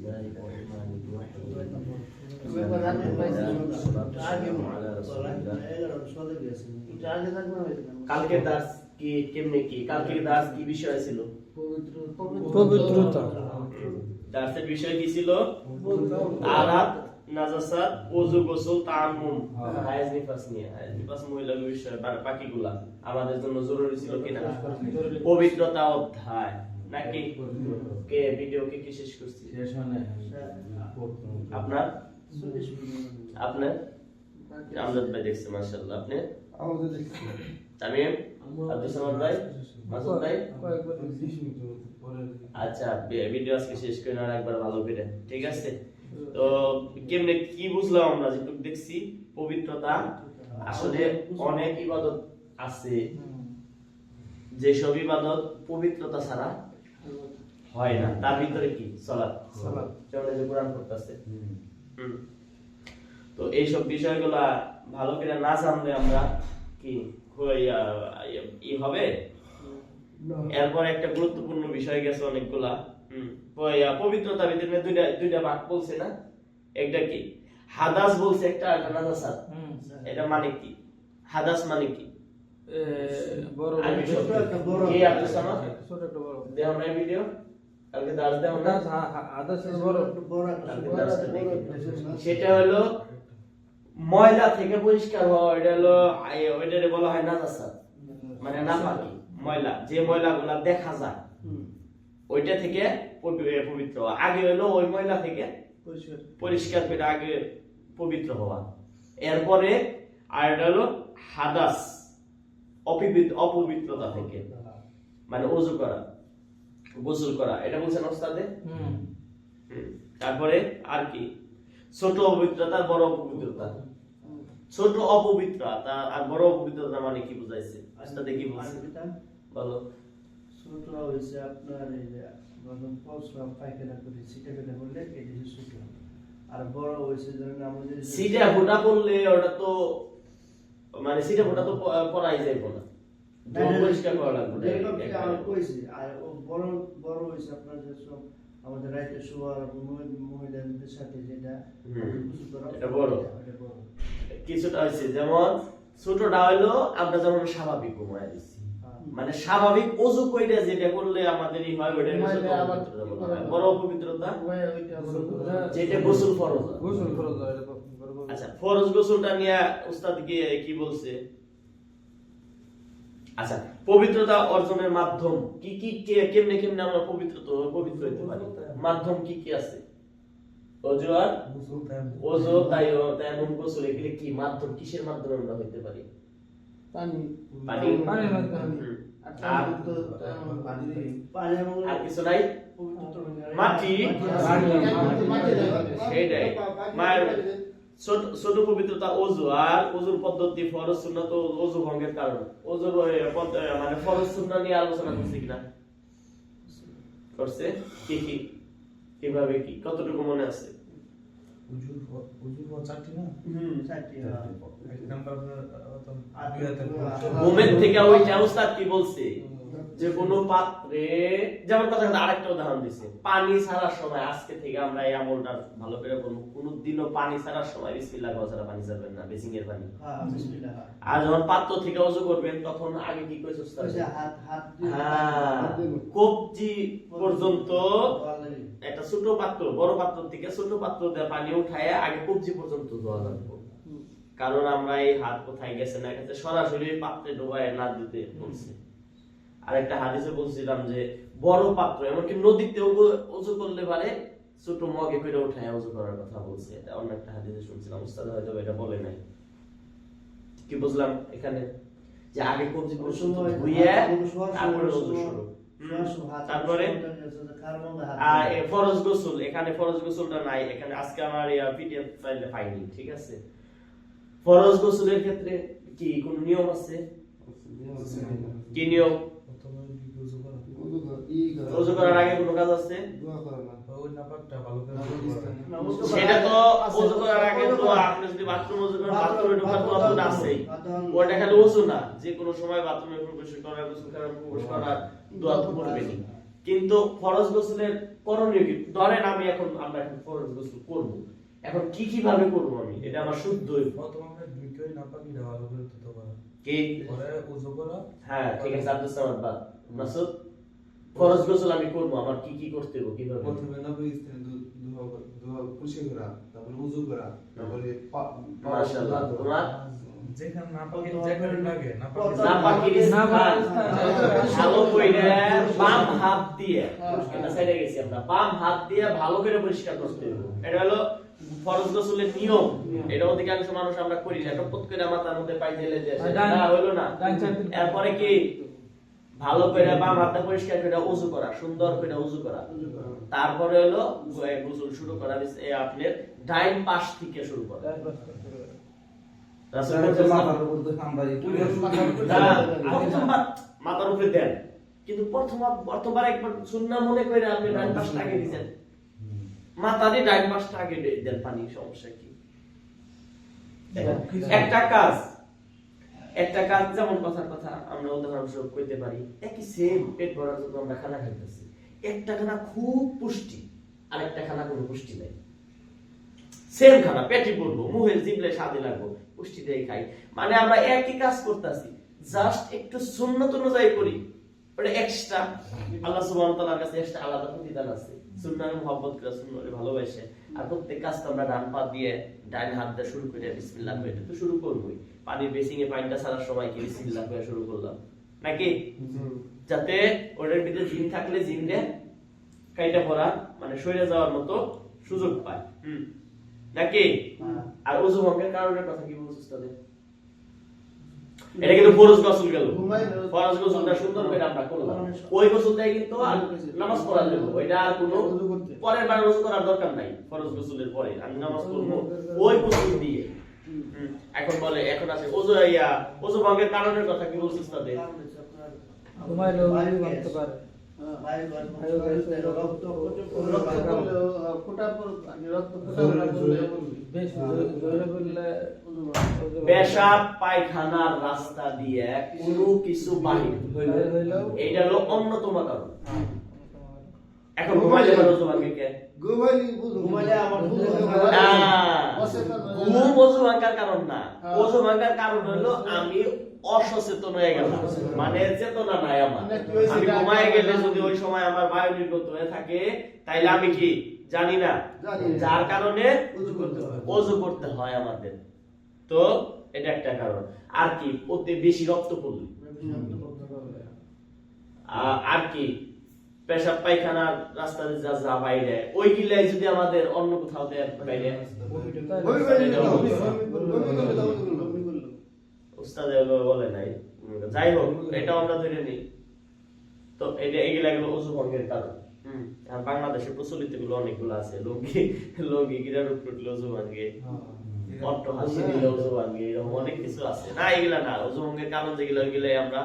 الله الرحمن الرحيم কালকে দাস কি কেমনে কি কালকে দাস কি বিষয় ছিল পবিত্রতা দাসের বিষয় কি ছিল আরাত নাজাসাত ওযু গোসল তায়াম্মুম হায়েজ নিফাস নিয়ে হায়েজ নিফাস মহিলা বিষয় বা- বাকিগুলা আমাদের জন্য জরুরি ছিল কিনা পবিত্রতা অধ্যায় নাকি? কে ভিডিও কে কি শেষ করছি? আপনার? আপনার? আমজাদ ভাই দেখছে মাশাআল্লাহ। আপনি? তামিম? আব্দুল সামাদ ভাই? মাসুদ ভাই? আচ্ছা ভিডিও আজকে শেষ করে আর একবার ভালো করে ঠিক আছে? তো কেমনে কি বুঝলাম আমরা? যেটুকু দেখছি পবিত্রতা আসলে অনেক ইবাদত আছে। যেসব ইবাদত পবিত্রতা ছাড়া হয় না। তার ভিতরে কি? সালাত। সালাত। যেমন এই যে কোরআন পড়তেছে। হুম। তো এইসব বিষয়গুলা ভালো করে না জানলে আমরা কি হই- ই হবে? এরপর একটা গুরুত্বপূর্ণ বিষয় গেছে অনেকগুলা। পবিত্রতা ভিতরে দুইটা দুইটা বাক বলছে না? একটা কি? হাদাস বলছে একটা আর একটা নাজাসাত এটা মানে কি? হাদাস মানে কি? বড় আমি ছোট একটা বড় কি আপনার সামনে? ছোট একটা বড় দেহ নাই ভিডিও? কালকে দাস দেহ না বড় কালকে দাসটা সেটা হলো ময়লা থেকে পরিষ্কার হওয়া এটা হলো ওইটারে বলা হয় নাজাসাত মানে নাপাকি ময়লা যে ময়লাগুলা দেখা যায় ওইটা থেকে পবিত্র হওয়া। আগে হলো ওই ময়লা থেকে পরিষ্কার। করে আগে পবিত্র হওয়া। এরপরে আর এটা হলো হাদাস অপবিত্র অপবিত্রতা থেকে। মানে অজু করা। গোসল করা এটা বলছেন ওস্তাদে। তারপরে আর কি? ছোট অপবিত্রতা বড় অপবিত্রতা। ছোট অপবিত্রতা আর বড় অপবিত্রতা মানে কি বুঝাইছে? ওস্তাদে কি বলছে? বলো। ছোট হয়েছে আপনার এই যে যখন পৌঁছলাম পায়খানা করে সিটে ফেটে করলে এটি ছোট আর বড় হয়েছে ধরেন আমাদের সিটা ফোটা পড়লে ওটা তো মানে সিটা ফোটা তো প- পড়াই যাইব না। পরিষ্কার করা লাগবে আর ও বড় বড় হয়েছে আপনার যে সব আমাদের রাইতে শোয়ার মহিলাদের সাথে যেটা বড়। কিছুটা হয়েছে যেমন ছোটটা হইল আমরা যেমন স্বাভাবিক ঘুমায় দিচ্ছি হ্যাঁ। মানে স্বাভাবিক অজু কইরা যেটা করলে আমাদের ই হয় হয়। বড় অপবিত্রতা যেটা গোসল ফরজ। গোসল ফরজ। আচ্ছা ফরজ গোসলটা নিয়ে উস্তাদ গিয়ে কি বলছে আচ্ছা পবিত্রতা অর্জনের মাধ্যম কি কি কেমনে কেমনে আমরা পবিত্র পবিত্র হইতে পারি? মাধ্যম কি কি আছে? অজু আর ওজু তাই তায়াম্মুম গোসল এগুলি কি মাধ্যম? কিসের মাধ্যমে আমরা হইতে পারি? পানি। পানি। আর কিছু নাই? মাটি। সেইটাই। মায়ের ছোট ছোট পবিত্রতা অজু আর অজুর পদ্ধতি ফরজ সুন্নাত ও অজু ভঙ্গের কারণ। অজুর মানে ফরজ সুন্নাহ নিয়ে আলোচনা করছে কিনা? করছে? কি কি? কীভাবে কি? কতটুকু মনে আছে? হুম, হ্যাঁ। ঘুমের থেকে উস্তাদ কি বলছে। যে কোনো পাত্রে যেমন কথা কথা আরেকটা উদাহরণ দিছে। পানি ছাড়ার সময় আজকে থেকে আমরা এই আমলটা ভালো করে বলব কোনোদিনও পানি ছাড়ার সময় বিসমিল্লাহ ছাড়া পানি ছাড়বেন না বেসিং এর পানি। হ্যাঁ, বিসমিল্লাহ। আর যখন পাত্র থেকে অজু করবেন তখন আগে কি হ্যাঁ হাত দিয়ে কবজি পর্যন্ত একটা ছোট পাত্র বড় পাত্র থেকে ছোট পাত্র দিয়ে পানি উঠায় আগে কবজি পর্যন্ত ধোয়া লাগবে। কারণ আমরা এই হাত কোথায় গেছে না গেছে সরাসরি পাত্রে ডোবায় না দিতে বলছে। আরেকটা হাদিসে বলছিলাম যে বড় পাত্র এমনকি নদীতেও গো- উজু করলে পারে ছোট মগে করে উঠায় উজু করার কথা বলছে। এটা অন্য একটা হাদিসে শুনছিলাম উস্তাদ হয়তো এটা বলে নাই। কি বুঝলাম এখানে? যে আগে কবজি পর্যন্ত ধুইয়ে তারপরে উজু শুরু। শোয়ার সময় হাত- তারপরে? কার মধ্যে হাত আর দিয়ে- এ ফরজ গোসল এখানে ফরজ গোসলটা নাই এখানে আজকে আমার পিডিএফ ফাইলে পাইনি ঠিক আছে? ফরজ গোসলের ক্ষেত্রে কি কোন নিয়ম আছে। কি নিয়ম? ওযু করার আগে কোনো কাজ আছে? সেটা তো ওযু করার আগে তো আপনি যদি বাথরুম ওযু করেন বাথরুমে ঢোকার তো অতটা আছেই ওটা খালি ওযু না। যে কোনো সময় বাথরুমে প্রবেশ করার গোসল করার প্রবেশ করার দোয়া তো পড়বেনি কিন্তু ফরজ গোসলের করণীয় কি? ধরেন আমি এখন আমরা এখন ফরজ গোসল করব। এখন কি কি ভাবে করব আমি? এটা আমার শুদ্ধ। আমরা দুইটাই ভালো করে ধুতে পারা কি? পরে উজু করা। হ্যাঁ ঠিক আছে আব্দুল সামাদ বাদ। মাসুদ ফরজ গোসল আমি করব আমার কি কি করতে হবে কীভাবে? প্রথমে নবী স্থানে ধোয়া পুষে করা তারপরে উজু করা তারপরে মাশাআল্লাহ। তোমার যেখানে নাপাকি যেখানে লাগে নাপাকি না পাখির স্থান। ভালো করে বাম হাত দিয়ে। এটা সাইডে গেছি আমরা। বাম হাত দিয়ে ভালো করে পরিষ্কার করতে হবে এটা হলো ফরজ গোসলের নিয়ম। এটা অধিকাংশ মানুষ আমরা করি না। টপত করে মাথার মধ্যে পাই। হলো না side থেকে- এরপরে কি? ভালো করে বাম হাতটা পরিষ্কার করে উজু করা সুন্দর করে উজু করা। তারপরে হলো গোসল শুরু করা এ, আপনার ডাইন পাশ থেকে শুরু করা। মাথার উপর তো আমরা একটু মাথার উপরে দেন। কিন্তু প্রথমবার প্রথমবার একবার সুন্নাহ মনে করে আপনি ডান পাশটা আগে দিয়েছেন। মাথারই ডান পাশটা আগে দেন পানি সমস্যা কি? একটা কাজ একটা কাজ, যেমন কথার কথা আমরা উদাহরণস্বরূপ কইতে পারি, একই সেম পেট ভরার জন্য আমরা খানা খাইতেছি একটা খানা খুব পুষ্টি আর একটা খানা কোনো পুষ্টি নাই। সেম খানা, পেটে পড়ব মুখে জিবলে স্বাদে লাগবো, পুষ্টি দিয়ে খাই। মানে আমরা একই কাজ করতেছি জাস্ট একটু সুন্নত অনুযায়ী করি। ওটা এক্সট্রা আল্লাহ সুবহানাহু ওয়া তাআলার কাছে এক্সট্রা আলাদা প্রতিদান আছে। সুন্নাহর মহব্বত করে সুন্নরে ভালোবাসে। আর প্রত্যেক কাজ আমরা ডান পা দিয়ে ডান হাত দিয়ে শুরু করে বিসমিল্লাহ এটা তো শুরু করবই। পানির বেসিং এ পানিটা ছাড়ার সময় কি বিসমিল্লাহ করে শুরু করলাম? নাকি? যাতে ওটার ভিতরে জিন থাকলে জিনরে কাইটা পড়া মানে সরে যাওয়ার মতো সুযোগ পায়। হুম। নাকি? আর ওজু ভঙ্গের কারণের কথা কি বলছিস তাদের? এটা কিন্তু ফরজ গোসল গেল। ফরজ গোসলটা সুন্দর করে আমরা করলাম। ওই গোসলটাই কিন্তু আর নামাজ পড়া যাবে ওইটা আর কোনো পরের বার ওযু করার দরকার নাই। ফরজ গোসলের পরে। আমি নামাজ পড়ব। ওই গোসল দিয়ে এখন বলে এখন আছে। ওজু ইয়া ওজু ভঙ্গের কারণের কথা কি বলছিস তাদের? ভাঙতে পারে। পেশাব পায়খানার রাস্তা দিয়ে কোনো কিছু বাহির এইটা হলো অন্যতম কারণ। এখন ঘুমাইলে ঘুমাইলে আমার ঘুম ওজু ভাঙার কারণ না। ওজু ভাঙার কারণ হলো আমি অসচেতন হয়ে গেলাম। মানে চেতনা নাই আমার। আমি ঘুমায় গেলে যদি ওই সময় আমার বায়ু নির্গত হয়ে থাকে তাইলে আমি কি? জানি না। যার কারণে ওজু করতে হয়। আমাদের। তো এটা একটা কারণ। আর কি? অতি বেশি রক্ত পড়লে আর কি? পেশাব পায়খানার রাস্তা দিয়ে যা যা বাইরে ওই গিলাই যদি আমাদের অন্য কোথাও দেয় বাইরে। উস্তাদ বলে নাই। যাই হোক এটা আমরা ধরে নিই। তো এটা এগুলা গেলো ওজু ভঙ্গের কারণ। হুম, আর বাংলাদেশে প্রচলিতগুলো অনেকগুলো আছে। লুঙ্গি লুঙ্গি গিরার উপর উঠলে ওজু ভাঙ্গে অট্ট হাসি দিলে ওজু ভাঙ্গে এরকম অনেক কিছু আছে। না এগুলা না। ওজু ভঙ্গের কারণ যেগুলো ওইগুলাই আমরা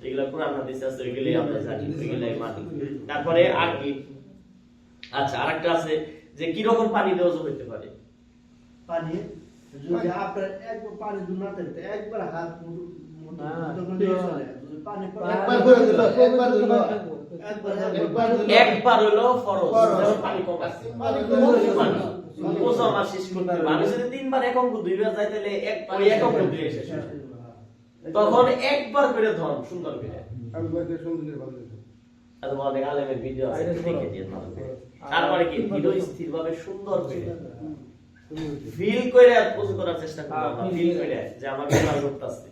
যেগুলো কোরআন হাদিসে আছে ওইগুলাই আমরা জানি ওইগুলাই মানি। তারপরে আর কি? আচ্ছা আরেকটা আছে যে কি রকম পানি দিয়ে ওজু হইতে পারে? পানি? যদি আপনার একবার পানি দু না থাকতে একবার হাত মুঠো পড়ে একবার হলো ফরজ পানি কম আছে। পানি আমি যদি তিনবার এক অঙ্ক দুইবার যাই তাহলে এক এক অঙ্ক দুই শেষ। তখন একবার করে ধর সুন্দর করে। আর তোমার অনেক আলেমের ভিডিও আছে দেখে দিয়ে তারপরে কি? ভিডিও স্থির ভাবে সুন্দর করে ফিল করে ওজু করার চেষ্টা করব হ্যাঁ, ফিল করে। করে যে আমার ইবাদত করতেছি।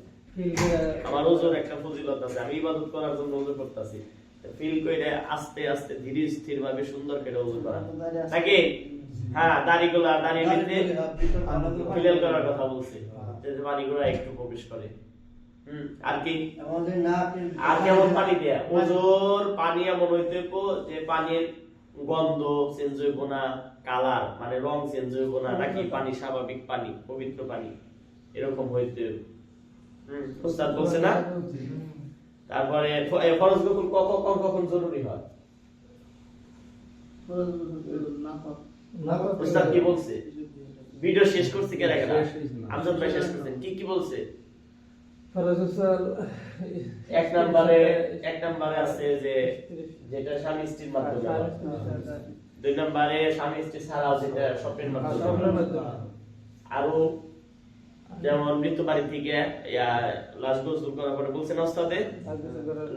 আমার ওজোর একটা ফজিলত আছে আমি ইবাদত করার জন্য ওজু করতেছি। ফিল করে আস্তে আস্তে ধীরে স্থির ভাবে সুন্দর করে ওজু করা। নাকি? হ্যাঁ দাড়িগুলা দাড়ির মধ্যে ফিলেল করার কথা বলছি যে পানিগুলো একটু প্রবেশ করে। আর কি? আমাদের না আপনি আর কেমন পানি দেয়া? ওজোর পানি এমন হইতে যে পানির গন্ধ চেঞ্জ হইব না কালার মানে রং চেঞ্জ হইব না নাকি পানি স্বাভাবিক পানি পবিত্র পানি এরকম হইতে উস্তাদ বলছে না? তারপরে ফরজ গোসল কখন কখন জরুরি হয়? উস্তাদ কি বলছে? ভিডিও শেষ করছে কে রাখা শেষ আমজাদ ভাই শেষ করছেন কি কি বলছে? খরচ স্যার এক নম্বরে এক নম্বরে আছে যে যেটা স্বামী স্ত্রীর মাধ্যমে দুই নম্বরে স্বামী স্ত্রী ছাড়াও যেটা স্বপ্নের মাধ্যমে আরও যেমন মৃত্যু বাড়ি থেকে লাশ গোসল করার পরে বলছেন ওস্তাদে?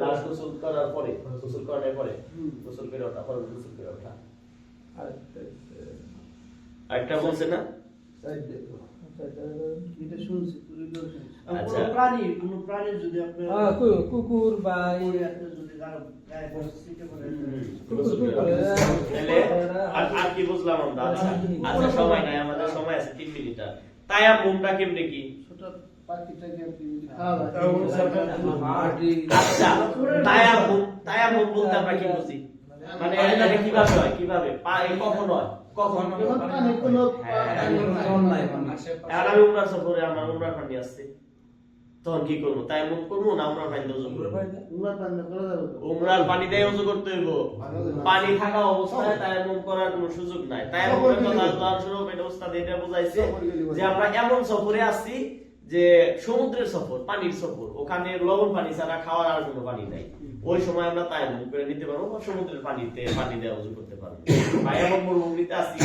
লাশ গোসল করার পরে। গোসল করার পরে গোসল করে ওঠা পরে গোসল করে ওঠা। আরেকটা বলছে না? এটা শুনছি। পুরো শুনছি। আচ্ছা। কোনো প্রাণী যদি আপনার কুকুর বা আপনি আর আর কি বুঝলাম আমরা? আচ্ছা। আচ্ছা সময় নাই আমাদের সময় আছে তিন মিনিট আর তাই মুমটা কেমনে কি? আপনি বলতে আমরা কি বুঝি? মানে এটা কীভাবে হয় কীভাবে? কখন হয়? কখন যখন পানি কোনো হ্যাঁ। আশেপাশে- এখন আমি উমরা সফরে আমার উমরার পানি আসছে। তখন কি করব? তায়াম্মুম করব না উমরার পানি? উমরার পানি দিয়ে ওযু করতে হইব। পানি থাকা অবস্থায় তায়াম্মুম করার কোনো সুযোগ নাই। কথা এটা উস্তাদ এটা বুঝাইছে যে আমরা এমন সফরে আসছি যে সমুদ্রের সফর পানির সফর। ওখানে লবণ পানি ছাড়া খাওয়ার আর কোনো পানি নাই। ওই সময় আমরা তায়াম্মুম করে নিতে পারব বা সমুদ্রের পানিতে পানি দিয়ে ওযু করতে পারব। বা এমন মরুভূমিতে আসি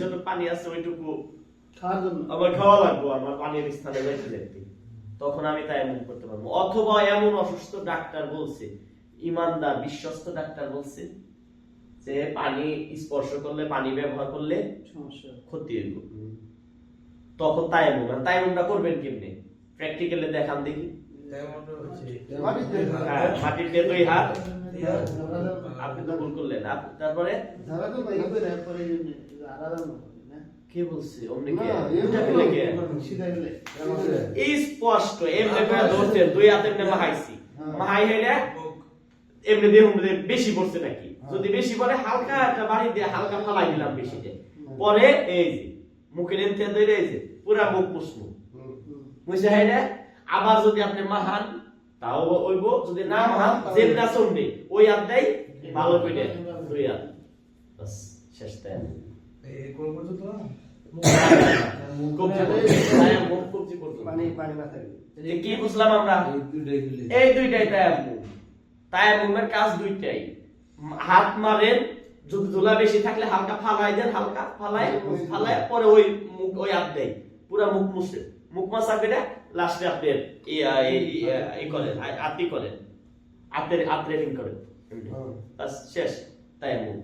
যত পানি আছে ওইটুকু খাওয়ার জন্য। আমার খাওয়া লাগবো আমার পানির স্থানে যাইতে যাইতে। তখন আমি তাই এমন করতে পারব। অথবা এমন অসুস্থ ডাক্তার বলছে ইমানদার বিশ্বস্ত ডাক্তার বলছে যে পানি স্পর্শ করলে পানি ব্যবহার করলে ক্ষতি হইব। তখন তাই এমন। তাই এমনটা করবেন কেমনে? প্র্যাকটিক্যালি দেখান দেখি। তেমনটা মাটিতে হ্যাঁ দুই হাত। হ্যাঁ, আপনি তো ভুল করলেন। তারপরে? কে বলছে? অমনি কে? না, এটা কে এই স্পষ্ট এমনি করে ধরছে দুই হাতে এমনি মাহাইছি হ্যাঁ। মাহাই হেলে এমনি দেহ মধ্যে বেশি পড়ছে নাকি? যদি বেশি পড়ে হালকা একটা বাড়ি দিয়ে হালকা ফালাই দিলাম বেশি দিয়ে পরে এই যে মুখের এনতে ধরে এই যে পুরা মুখ বুঝছে হাইলে আবার যদি আপনি মাহান তাও ওইব যদি না মাহান যেমনা চন্ডে ওই হাত দেয় ভালো করে দুই হাত। বাস শেষ তাই কোন পর্যন্ত? কি বুঝলাম আমরা এই হাত মারেন যদি ধুলা বেশি থাকলে হালকা ফালাই দেন হালকা ফালাই ফালাই পরে ওই মুখ ওই হাত দেয় পুরা মুখ মুছে মুখ মাসা করে লাস্টে আপনি ই- করেন আ- আতি করেন আতের আত্রেলিং করেন শেষ তায়াম্মুম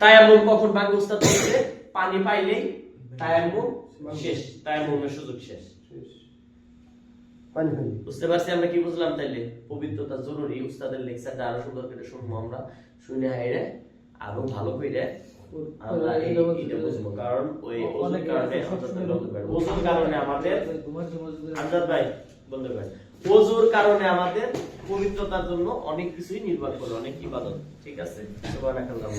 তায়াম্মুম কখন বাংলা উস্তাদ বলছে পানি পাইলেই তায়াম্মুম শেষ। তায়াম্মুমের সুযোগ শেষ। পানি পানি বুঝতে পারছি আমরা কি বুঝলাম তাইলে? পবিত্রতা জরুরি উস্তাদের লেকচারটা আরও সুন্দর করে শুনব আমরা। শুনে হাইরে আরও ভালো করে আমরা এটা বুঝব। কারণ ওই ওজুর কারণে ওজুর কারণে আমাদের আমজাদ ভাই বলতে ভাই ওজুর কারণে আমাদের পবিত্রতার জন্য অনেক কিছুই নির্ভর করে অনেক ইবাদত। ঠিক আছে? সুবহানাকাল্লাহ।